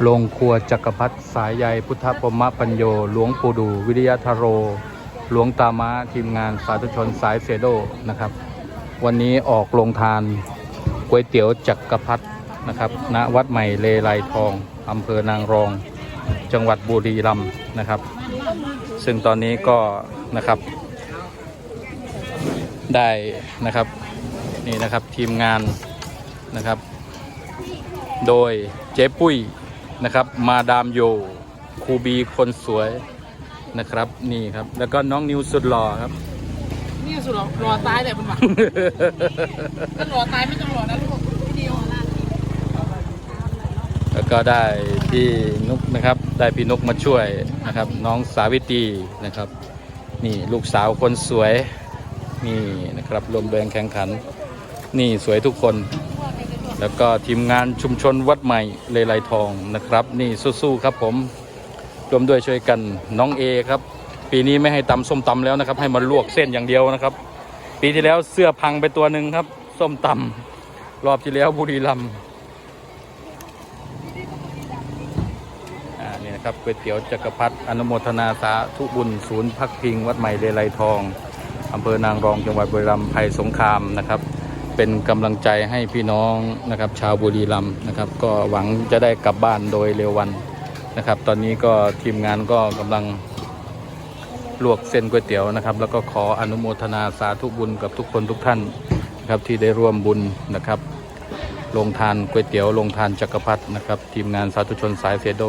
โรงครัวจักรพรรดิสายใยพุทธปมะปัญโย หลวงปู่ดูวิริยธโร หลวงตามาทีมงานสาธุชนสายเซโดนะครับ วันนี้ออกโรงทานก๋วยเตี๋ยวจักรพรรดินะครับณวัดใหม่เลไลทองอำเภอนางรอง จังหวัดบุรีรัมย์นะครับ ซึ่งตอนนี้ก็นะครับ ได้นะครับนี่นะครับทีมงานนะครับ โดยเจ๊ปุ้ย นะครับ มาดามโยครูบีคนสวยนะครับ นี่ครับ แล้วก็น้องนิวสุดหล่อครับ นี่สุดหรอรอตายแต่เป็นหวังถ้ารอตายไม่ต้องรอนะลูกพี่เดียวแล้วก็ได้พี่นุกนะครับ ได้พี่นุกมาช่วยนะครับ น้องสาวิตรีนะครับ นี่ลูกสาวคนสวย นี่นะครับรวมแรงแข่งขัน นี่สวยทุกคน แล้วก็ทีมงานชุมชนวัดใหม่เลไลทองนะครับ นี่สู้ๆครับผมรวมด้วยช่วยกันน้องเอครับ ปีนี้ไม่ให้ตำส้มตำแล้วนะครับ ให้มาลวกเส้นอย่างเดียวนะครับ ปีที่แล้วเสื้อพังไปตัวหนึ่งครับ ส้มตำรอบที่แล้วบุรีรัมย์อ่านี่นะครับก๋วยเตี๋ยวจักรพรรดิอนุโมทนาสาธุบุญศูนย์พักพิง วัดใหม่เลไลทองอำเภอนางรองจังหวัดบุรีรัมย์ภัยสงครามนะครับ เป็นกำลังใจให้พี่น้องนะครับ ชาวบุรีรัมย์นะครับ ก็หวังจะได้กลับบ้านโดยเร็ววันนะครับ ตอนนี้ก็ทีมงานก็กำลังลวกเส้นก๋วยเตี๋ยวนะครับ แล้วก็ขออนุโมทนาสาธุบุญกับทุกคนทุกท่านนะครับที่ได้ร่วมบุญนะครับลงทานก๋วยเตี๋ยวลงทานจักรพรรดินะครับ ทีมงานสาธุชนสายเฟโด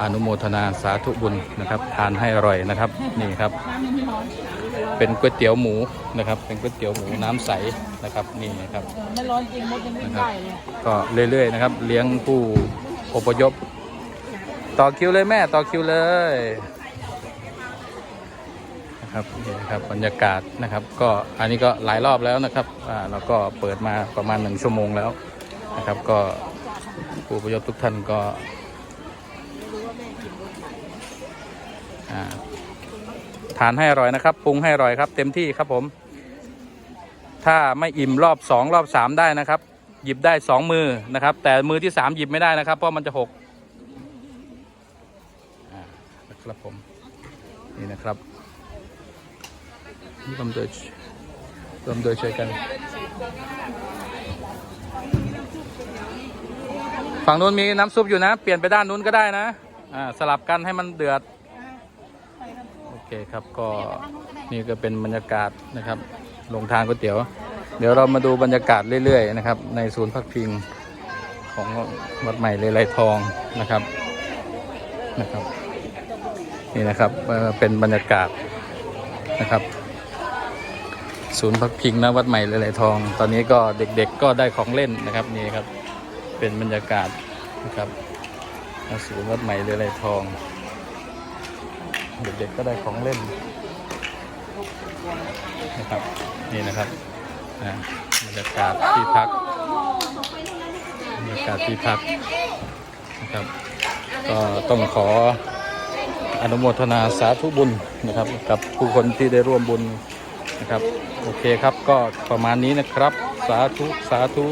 อนุโมทนาสาธุบุญนะครับ ทานให้อร่อยนะครับนี่ครับ เป็นก๋วยเตี๋ยวหมูนะครับ เป็นก๋วยเตี๋ยวหมูน้ำใสนะครับนี่นะครับไม่ร้อนจริงมดยังวิ่งได้เลยก็เรื่อยๆนะครับ เลี้ยงผู้อพยพ ต่อคิวเลยแม่ต่อคิวเลยนะครับนี่นะครับบรรยากาศนะครับ ก็อันนี้ก็หลายรอบแล้วนะครับอ่าเราก็เปิดมาประมาณหนึ่งชั่วโมงแล้วนะครับ ก็ผู้อพยพทุกท่านก็อ่า ทานให้อร่อยนะครับปรุงให้อร่อยครับ เต็มที่ครับผม ถ้าไม่อิ่มรอบสองรอบสามได้นะครับ หยิบได้สองมือนะครับ แต่มือที่สามหยิบไม่ได้นะครับ เพราะมันจะหกนะครับผมนี่นะครับรวมโดยรวมโดยช่วยกันฝั่งนู้นมีน้ำซุปอยู่นะ เปลี่ยนไปด้านนู้นก็ได้นะ อ่า สลับกันให้มันเดือด เคครับก็นี่ก็เป็นบรรยากาศนะครับลงทานก๋วยเตี๋ยว เดี๋ยวเรามาดูบรรยากาศเรื่อยๆนะครับในศูนย์พักพิงของวัดใหม่เลไลทองนะครับนะครับ นี่นะครับเป็นบรรยากาศนะครับ ศูนย์พักพิงนะวัดใหม่เลไลทอง ตอนนี้ก็เด็กๆก็ได้ของเล่นนะครับนี่ครับเป็นบรรยากาศนะครับศูนย์วัดใหม่เลไลทอง เด็กๆก็ได้ของเล่นนะครับนี่นะครับบรรยากาศที่พักบรรยากาศที่พักนะครับก็ต้องขออนุโมทนาสาธุบุญนะครับ กับผู้คนที่ได้ร่วมบุญนะครับ โอเคครับก็ประมาณนี้นะครับ สาธุ สาธุ